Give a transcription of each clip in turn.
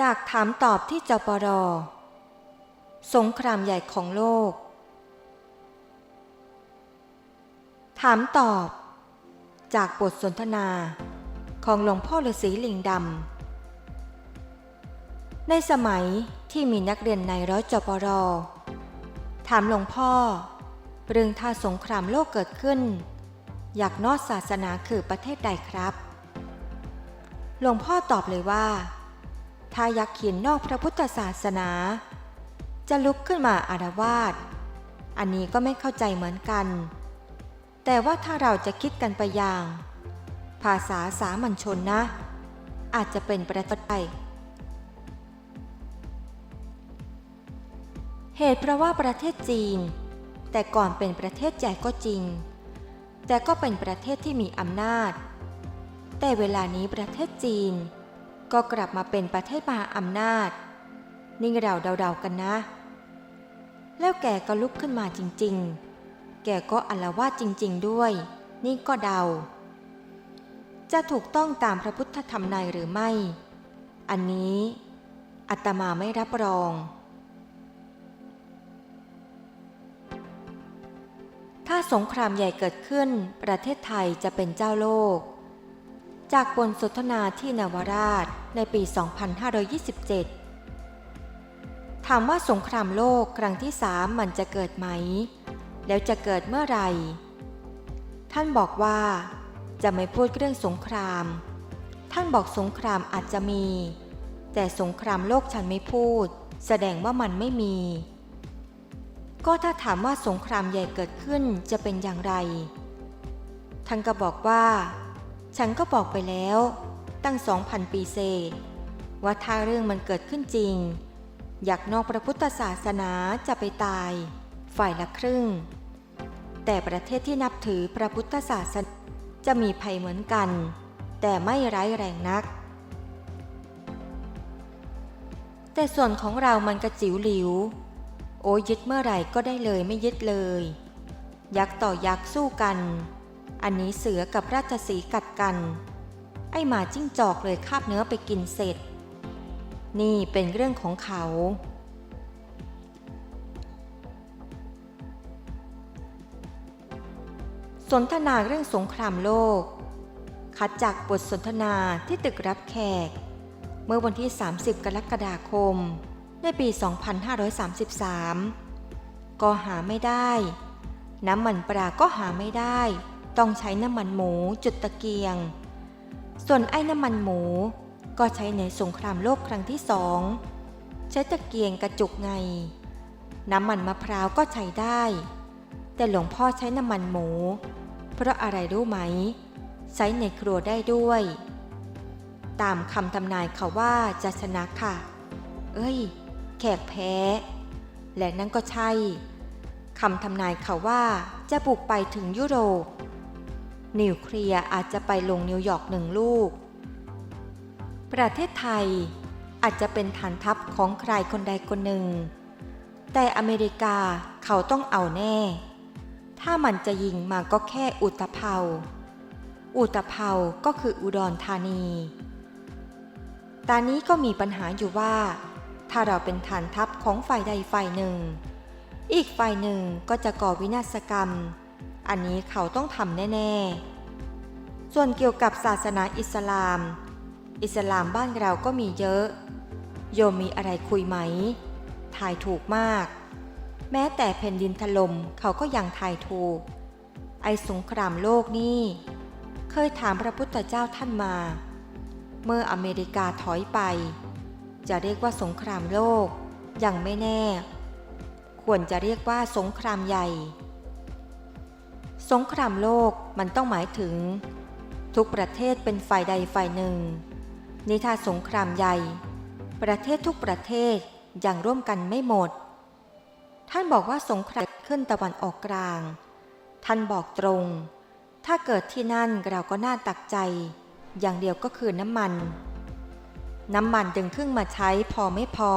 จากถามตอบที่จปรสงครามใหญ่ของโลก ถามตอบ จากบทสนทนาของหลวงพ่อฤาษีลิงดำ ในสมัยที่มีนักเรียนในร้อยจปรถามหลวงพ่อ เรื่องถ้าสงครามโลกเกิดขึ้น อยากนอกศาสนาคือประเทศใดครับ หลวงพ่อตอบเลยว่า ถ้ายากเขียนนอกพระพุทธศาสนา จะลุกขึ้นมาอารวาสอันนี้ก็ไม่เข้าใจเหมือนกัน แต่ว่าถ้าเราจะคิดกันไปอย่าง ภาษาสามัญชนนะ อาจจะเป็นประเทศไทยเหตุเพราะว่าประเทศจีน แต่ก่อนเป็นประเทศใหญ่ก็จริง แต่ก็เป็นประเทศที่มีอำนาจ แต่เวลานี้ประเทศจีน ก็กลับมาเป็นประเทศมหาอำนาจ นี่เราเดาๆกันนะ แล้วแกก็ลุกขึ้นมาจริงๆ แกก็อัลวาดจริงๆด้วย นี่ก็เดา จะถูกต้องตามพระพุทธธรรมในหรือไม่ อันนี้อาตมาไม่รับรอง ถ้าสงครามใหญ่เกิดขึ้นประเทศไทยจะเป็นเจ้าโลก จากบนสนทนาที่นวราชในปี 2527 ถามว่าสงครามโลกครั้งที่สามมันจะเกิดไหม แล้วจะเกิดเมื่อไหร่ ท่านบอกว่าจะไม่พูดเรื่องสงคราม ท่านบอกสงครามอาจจะมี แต่สงครามโลกฉันไม่พูด แสดงว่ามันไม่มี ก็ถ้าถามว่าสงครามใหญ่เกิดขึ้นจะเป็นอย่างไร ท่านก็บอกว่า ฉันก็บอกไปแล้ว ตั้งสองพันปีเศษ ว่าถ้าเรื่องมันเกิดขึ้นจริง อยากนอกพระพุทธศาสนาจะไปตาย ฝ่ายละครึ่ง แต่ประเทศที่นับถือพระพุทธศาสนาจะมีภัยเหมือนกัน แต่ไม่ร้ายแรงนัก แต่ส่วนของเรามันกระจิ๋วหลิว โอ้ยึดเมื่อไหร่ก็ได้เลยไม่ยึดเลย ยักษ์ต่อยักษ์สู้กัน อันนี้เสือกับราชสีกัดกัน ไอหมาจิ้งจอกเลยคาบเนื้อไปกินเสร็จ นี่เป็นเรื่องของเขา สนทนาเรื่องสงครามโลก คัดจากบทสนทนาที่ตึกรับแขก เมื่อวันที่ 30 กรกฎาคม ในปี 2533 ก็หาไม่ได้ น้ำมันปลาก็หาไม่ได้ ต้องใช้น้ำมันหมูจุดตะเกียง ส่วนไอ้น้ำมันหมู ก็ใช้ในสงครามโลกครั้งที่สองใช้ตะเกียงกระจุกไง น้ำมันมะพร้าวก็ใช้ได้ แต่หลวงพ่อใช้น้ำมันหมู เพราะอะไรรู้ไหม ใช้ในครัวได้ด้วย ตามคำทำนายเขาว่าจะชนะค่ะ เอ้ย แขกแพ้ และนั่นก็ใช่คำทำนายเขาว่าจะบุกไปถึงยุโรป นิวเคลียร์อาจจะไปลงนิวยอร์กหนึ่งลูก ประเทศไทยอาจจะเป็นฐานทัพของใครคนใดคนหนึ่ง แต่อเมริกาเขาต้องเอาแน่ ถ้ามันจะยิงมาก็แค่อุตภเปาอุตภเปาก็คืออุดรธานี ตอนนี้ก็มีปัญหาอยู่ว่า ถ้าเราเป็นฐานทัพของฝ่ายใดฝ่ายหนึ่ง อีกฝ่ายหนึ่งก็จะก่อวินาศกรรม อันนี้เขาต้องทำแน่ ๆ ส่วนเกี่ยวกับศาสนาอิสลาม อิสลามบ้านเราก็มีเยอะ โยมมีอะไรคุยไหม ทายถูกมาก แม้แต่แผ่นดินถล่มเขาก็ยังทายถูก ไอสงครามโลกนี่ เคยถามพระพุทธเจ้าท่านมา เมื่ออเมริกาถอยไป จะเรียกว่าสงครามโลกยังไม่แน่ ควรจะเรียกว่าสงครามใหญ่ สงครามโลกมันต้องหมายถึง ทุกประเทศเป็นฝ่ายใดฝ่ายหนึ่งนี่าสงครามใหญ่ ประเทศทุกประเทศยังร่วมกันไม่หมด ท่านบอกว่าสงครามขึ้นตะวันออกกลาง ท่านบอกตรง ถ้าเกิดที่นั่นเราก็น่าตักใจ อย่างเดียวก็คือน้ำมัน น้ำมันดึงขึ้นมาใช้พอไม่พอ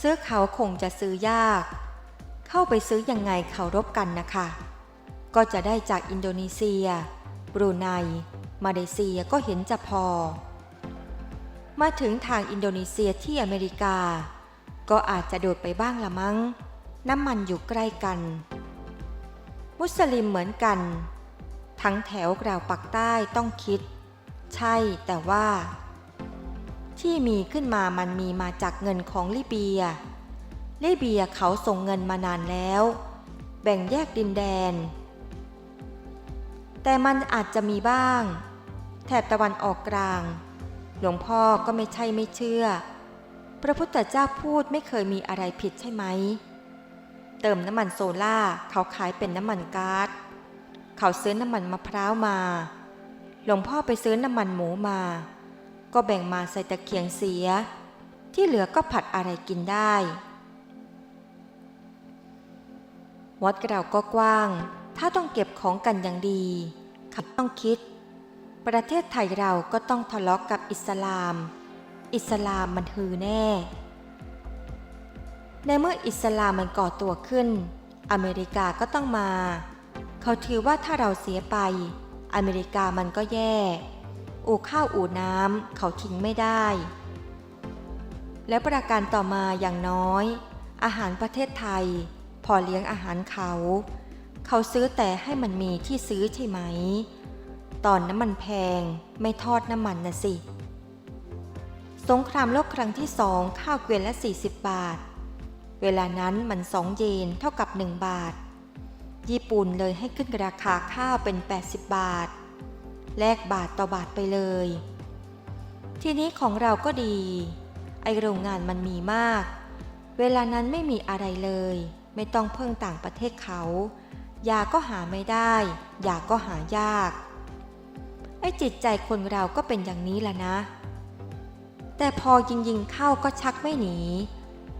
ซื้อเขาคงจะซื้อยาก เข้าไปซื้อยังไงเขารบกันนะคะ ก็จะได้จากอินโดนีเซีย บรูไน มาเลเซียก็เห็นจะพอ มาถึงทางอินโดนีเซียที่อเมริกา ก็อาจจะโดดไปบ้างละมั้ง น้ำมันอยู่ใกล้กัน มุสลิมเหมือนกัน ทั้งแถวกราวปักใต้ต้องคิด ใช่แต่ว่า ที่มีขึ้นมามันมีมาจากเงินของลิเบียลิเบียเขาส่งเงินมานานแล้ว แบ่งแยกดินแดน แต่มันอาจจะมีบ้าง แถบตะวันออกกลาง หลวงพ่อก็ไม่ใช่ไม่เชื่อ พระพุทธเจ้าพูดไม่เคยมีอะไรผิดใช่ไหม เติมน้ำมันโซล่าเขาขายเป็นน้ำมันก๊าซเขาซื้อน้ำมันมะพร้าวมา หลวงพ่อไปซื้อน้ำมันหมูมา ก็แบ่งมาใส่ตะเกียงเสีย ที่เหลือก็ผัดอะไรกินได้ วัดเราก็กว้าง ถ้าต้องเก็บของกันอย่างดี ขับต้องคิด ประเทศไทยเราก็ต้องทะเลาะกกับอิสลาม อิสลามมันฮือแน่ ในเมื่ออิสลามมันก่อตัวขึ้น อเมริกาก็ต้องมา เขาถือว่าถ้าเราเสียไป อเมริกามันก็แย่ อู่ข้าวอู่น้ำเขาทิ้งไม่ได้ และประการต่อมาอย่างน้อย อาหารประเทศไทย พอเลี้ยงอาหารเขา เขาซื้อแต่ให้มันมีที่ซื้อใช่ไหม ตอนน้ำมันแพงไม่ทอดน้ำมันนะสิ สงครามโลกครั้งที่สองข้าวเกวียนละ 40 บาท เวลานั้นมันสองเยนเท่ากับ 1 บาท ญี่ปุ่นเลยให้ขึ้นราคาข้าวเป็น 80 บาท แลกบาทต่อบาทไปเลย ทีนี้ของเราก็ดี ไอโรงงานมันมีมาก เวลานั้นไม่มีอะไรเลย ไม่ต้องเพิ่งต่างประเทศเขา ยาก็หาไม่ได้ ยาก็หายาก ไอ้จิตใจคนเราก็เป็นอย่างนี้แหละนะ แต่พอยิงยิงๆเข้าก็ชักไม่หนี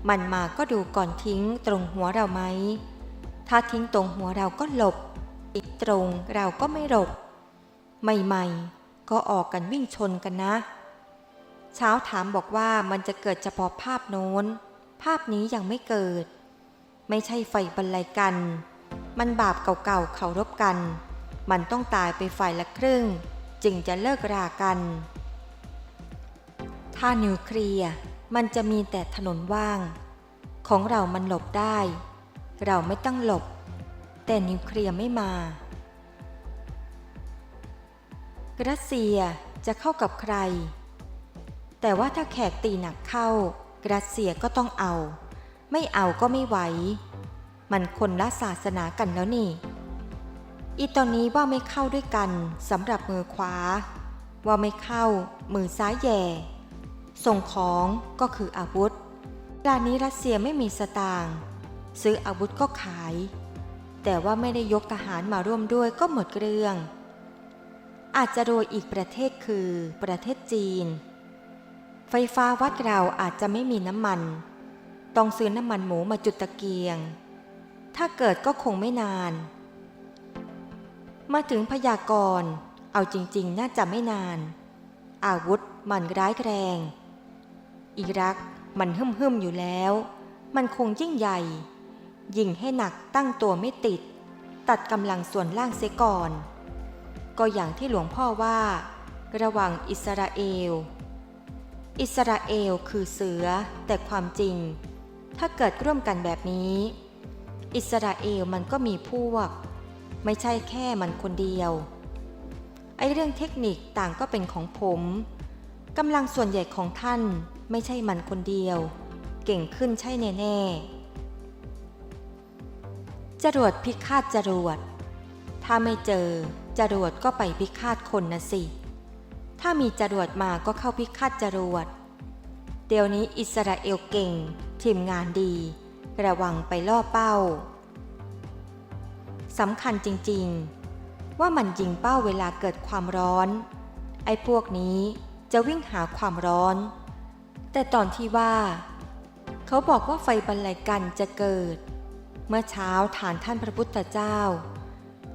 มันมาก็ดูก่อนทิ้งตรงหัวเราไหม ถ้าทิ้งตรงหัวเราก็หลบ อีกตรงเราก็ไม่หลบ ใหม่ๆ ก็ออกกันวิ่งชนกันนะ เช้าถามบอกว่ามันจะเกิดเฉพาะภาพโน้น ภาพนี้ยังไม่เกิด ไม่ใช่ไฟบรรลัยกัน มันบาปเก่าๆเขารบกัน มันต้องตายไปฝ่ายละครึ่ง จึงจะเลิกรากัน ถ้านิวเคลียร์มันจะมีแต่ถนนว่าง ของเรามันหลบได้ เราไม่ต้องหลบ แต่นิวเคลียร์ไม่มารัสเซียจะเข้ากับใคร แต่ว่าถ้าแขกตีหนักเข้ารัสเซียก็ต้องเอา ไม่เอาก็ไม่ไหว มันคนละศาสนากันแล้วนี่ อีตอนนี้ว่าไม่เข้าด้วยกันสำหรับมือขวา ว่าไม่เข้า มือซ้ายแย่ ส่งของก็คืออาวุธร้านนี้รัสเซียไม่มีสตางค์ซื้ออาวุธก็ขาย แต่ว่าไม่ได้ยกทหารมาร่วมด้วยก็หมดเรื่อง อาจจะโดยอีกประเทศคือประเทศจีน ไฟฟ้าวัดเราอาจจะไม่มีน้ำมัน ต้องซื้อน้ำมันหมูมาจุดตะเกียง ถ้าเกิดก็คงไม่นาน มาถึงพยากรณ์เอาจริงๆ น่าจะไม่นาน อาวุธมันร้ายแรง อิรักมันหึ่มหึมอยู่แล้ว มันคงยิ่งใหญ่ ยิงให้หนักตั้งตัวไม่ติด ตัดกำลังส่วนล่างเสียก่อน ก็อย่างที่หลวงพ่อว่า ระหว่างอิสราเอล อิสราเอลคือเสือแต่ความจริง ถ้าเกิดร่วมกันแบบนี้ อิสราเอลมันก็มีพวก ไม่ใช่แค่มันคนเดียว ไอเรื่องเทคนิคต่างก็เป็นของผมกำลังส่วนใหญ่ของท่านไม่ใช่มันคนเดียว เก่งขึ้นใช่แน่ๆจรวดพิฆาตจรวด ถ้าไม่เจอจรวดก็ไปพิฆาตคนนะสิ ถ้ามีจรวดมาก็เข้าพิฆาตจรวด เดี๋ยวนี้อิสราเอลเก่งทีมงานดี ระวังไปล่อเป้าสำคัญจริงๆ ว่ามันยิงเป้าเวลาเกิดความร้อน ไอ้พวกนี้จะวิ่งหาความร้อน แต่ตอนที่ว่า เขาบอกว่าไฟบรรลัยกันจะเกิด เมื่อเช้าฐานท่านพระพุทธเจ้า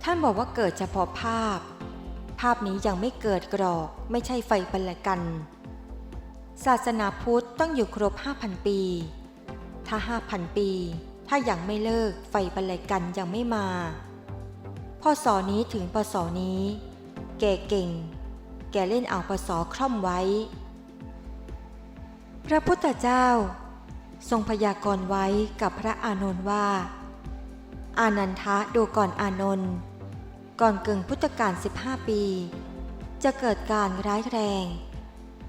ท่านบอกว่าเกิดเฉพาะภาพ ภาพนี้ยังไม่เกิดกรอกไม่ใช่ไฟบรรลัยกัน ศาสนาพุทธต้องอยู่ครบ 5,000 ปี ถ้า5,000ปี ถ้ายังไม่เลิกไฟบรรลัยกันยังไม่มาพศนี้ถึงพศนี้ แกเก่ง แกเล่นเอาพศคล่อมไว้ พระพุทธเจ้า ทรงพยากรณ์ไว้กับพระอานนท์ว่า อานันทะดูก่อนอานนท์ก่อนเกึ่งพุทธกาล15 ปี จะเกิดการร้ายแรง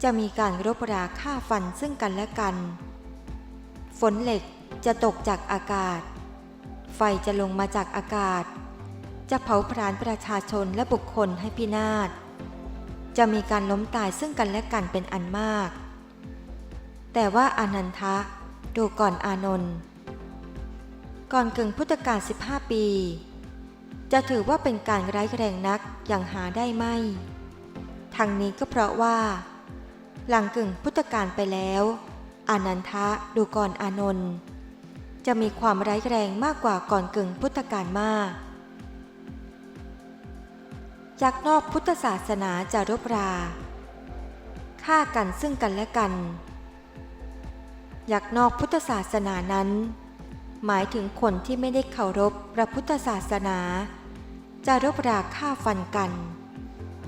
จะมีการรบราฆ่าฟันซึ่งกันและกัน นเหล็กจะตกจากอากาศ ไฟจะลงมาจากอากาศ จะเผาผลาญประชาชนและบุคคลให้พินาศ จะมีการล้มตายซึ่งกันและกันเป็นอันมาก แต่ว่าอานันทะดูก่อนอานนท์ก่อนกึ่งพุทธกาล15 ปี จะถือว่าเป็นการร้ายแรงนักอย่างหาได้ไม่ ทางนี้ก็เพราะว่า หลังกึ่งพุทธกาลไปแล้ว อานันทะดูก่อนอานนท์จะมีความร้ายแรงมากกว่าก่อนกึ่งพุทธกาลมาก จากนอกพุทธศาสนาจะรบราฆ่ากันซึ่งกันและกันอยากนอกพุทธศาสนานั้น หมายถึงคนที่ไม่ได้เคารพพระพุทธศาสนา จะรบราฆ่าฟันกัน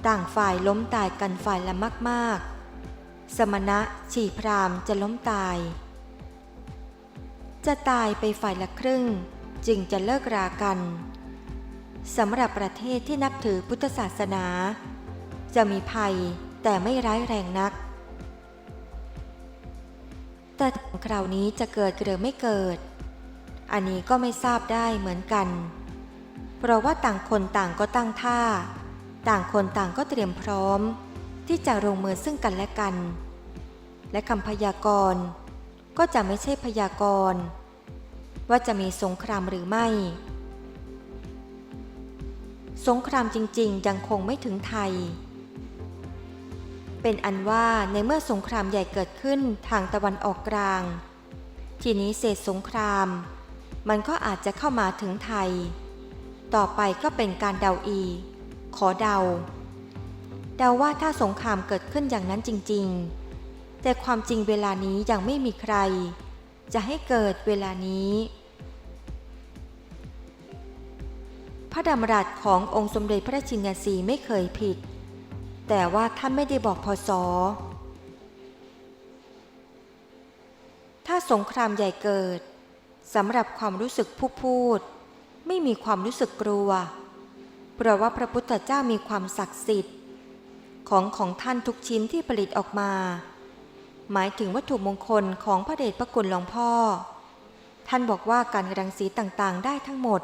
ต่างฝ่ายล้มตายกันฝ่ายละมากๆ สมณะฉีพรามจะล้มตาย จะตายไปฝ่ายละครึ่งจึงจะเลิกรากันสำหรับประเทศที่นับถือพุทธศาสนา จะมีภัยแต่ไม่ร้ายแรงนัก แต่คราวนี้จะเกิดหรือไม่เกิด อันนี้ก็ไม่ทราบได้เหมือนกัน เพราะว่าต่างคนต่างก็ตั้งท่า ต่างคนต่างก็เตรียมพร้อม ที่จะลงมือซึ่งกันและกัน และคำพยากรณ์ก็จะไม่ใช่พยากรณ์ว่าจะมีสงครามหรือไม่ สงครามจริงๆ ยังคงไม่ถึงไทย เป็นอันว่าในเมื่อสงครามใหญ่เกิดขึ้นทางตะวันออกกลาง ทีนี้เศษสงคราม มันก็อาจจะเข้ามาถึงไทย ต่อไปก็เป็นการเดาอี ขอเดา เดาว่าถ้าสงครามเกิดขึ้นอย่างนั้นจริง ๆ แต่ความจริงเวลานี้ยังไม่มีใคร จะให้เกิดเวลานี้ พระดำรัสขององค์สมเด็จพระชินสีไม่เคยผิด แต่ว่าท่านไม่ได้บอกพศถ้าสงครามใหญ่เกิดสำหรับความรู้สึกผู้พูด ไม่มีความรู้สึกกลัว เพราะว่าพระพุทธเจ้ามีความศักดิ์สิทธิ์ ของของท่านทุกชิ้นที่ผลิตออกมา หมายถึงวัตถุมงคลของพระเดชพระคุณหลวงพ่อ ท่านบอกว่าการกรังสีต่างๆ ได้ทั้งหมด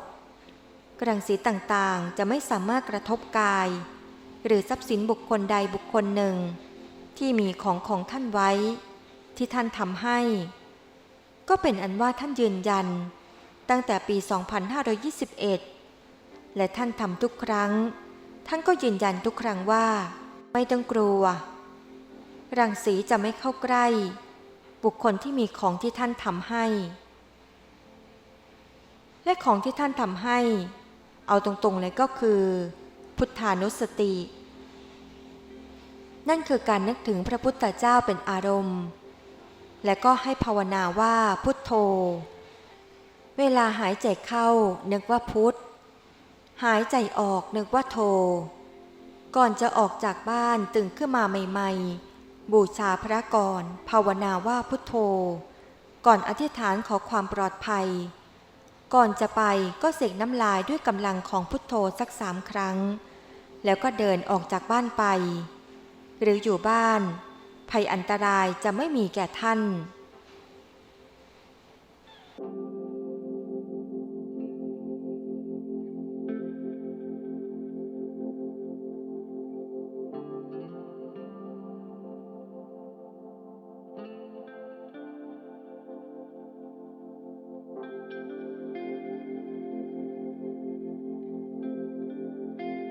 กรังสีต่างๆ จะไม่สามารถกระทบกาย หรือทรัพย์สินบุคคลใดบุคคลหนึ่ง ที่มีของของท่านไว้ ที่ท่านทำให้ ก็เป็นอันว่าท่านยืนยัน ตั้งแต่ปี 2521 และท่านทำทุกครั้ง ท่านก็ยืนยันทุกครั้งว่า ไม่ต้องกลัว รังสีจะไม่เข้าใกล้ บุคคลที่มีของที่ท่านทำให้ และของที่ท่านทำให้ เอาตรงๆเลยก็คือ พุทธานุสติ นั่นคือการนึกถึงพระพุทธเจ้าเป็นอารมณ์ และก็ให้ภาวนาว่าพุทโธ เวลาหายใจเข้านึกว่าพุทธหายใจออกนึกว่าโธ ก่อนจะออกจากบ้านตื่นขึ้นมาใหม่ๆ บูชาพระก่อน ภาวนาว่าพุทโธ ก่อนอธิษฐานขอความปลอดภัย ก่อนจะไปก็เสกน้ำลายด้วยกำลังของพุทโธสักสามครั้ง แล้วก็เดินออกจากบ้านไป หรืออยู่บ้าน ภัยอันตรายจะไม่มีแก่ท่าน